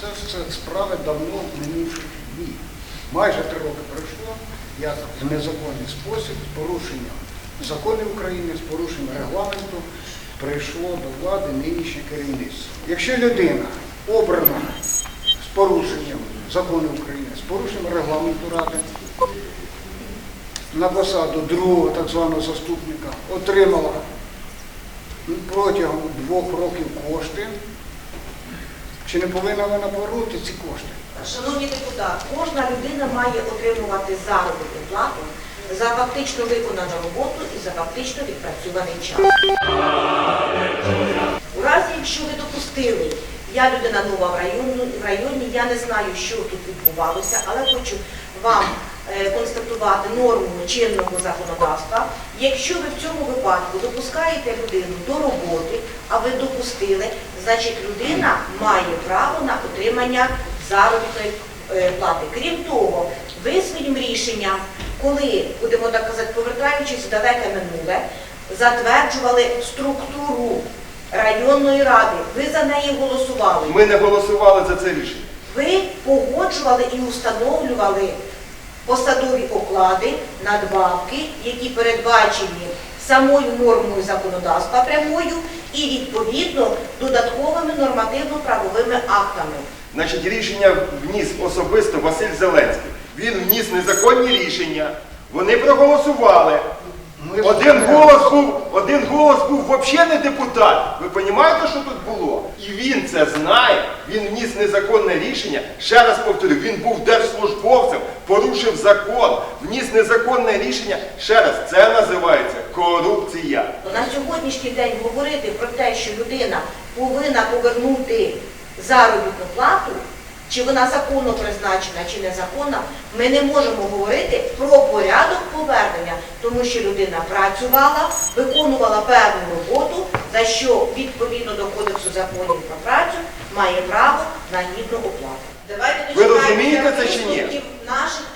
Це все справи давно минувших днів. Майже три роки пройшло, як в незаконний спосіб, з порушенням законів України, з порушенням регламенту прийшло до влади нинішнє керівництво. Якщо людина обрана з порушенням законів України, з порушенням регламенту ради, на посаду другого так званого заступника отримала протягом двох років кошти, чи не повинна вона повернути ці кошти? Шановні депутати, кожна людина має отримувати заробітну плату за фактично виконану роботу і за фактично відпрацьований час. У разі, якщо ви допустили, я людина нова в районі, в районі, я не знаю, що тут відбувалося, але хочу вам е, констатувати норму чинного законодавства. Якщо ви в цьому випадку допускаєте людину до роботи, а ви допустили, значить людина має право на отримання заробітної е, плати. Крім того, ви своїм рішенням, коли, будемо так казати, повертаючись в далеке минуле, затверджували структуру районної ради. Ви за неї голосували. Ми не голосували за це рішення. Ви погоджували і установлювали посадові оклади, надбавки, які передбачені самою нормою законодавства прямою і відповідно додатковими нормативно-правовими актами. Значить, рішення вніс особисто Василь Зеленський. Він вніс незаконні рішення. Вони проголосували. Ж Один голос був, один голос був взагалі не депутат. Ви розумієте, що тут було? І він це знає. Він вніс незаконне рішення. Ще раз повторю, він був держслужбовцем, порушив закон, вніс незаконне рішення. Ще раз, це називається корупція. На сьогоднішній день говорити про те, що людина повинна повернути заробітну плату, чи вона законно призначена, чи незаконна, ми не можемо говорити про порядок повернення, тому що людина працювала, виконувала певну роботу, за що відповідно до кодексу законів про працю має право на гідну оплату. Давайте Ви розумієте це чи ні? наших наших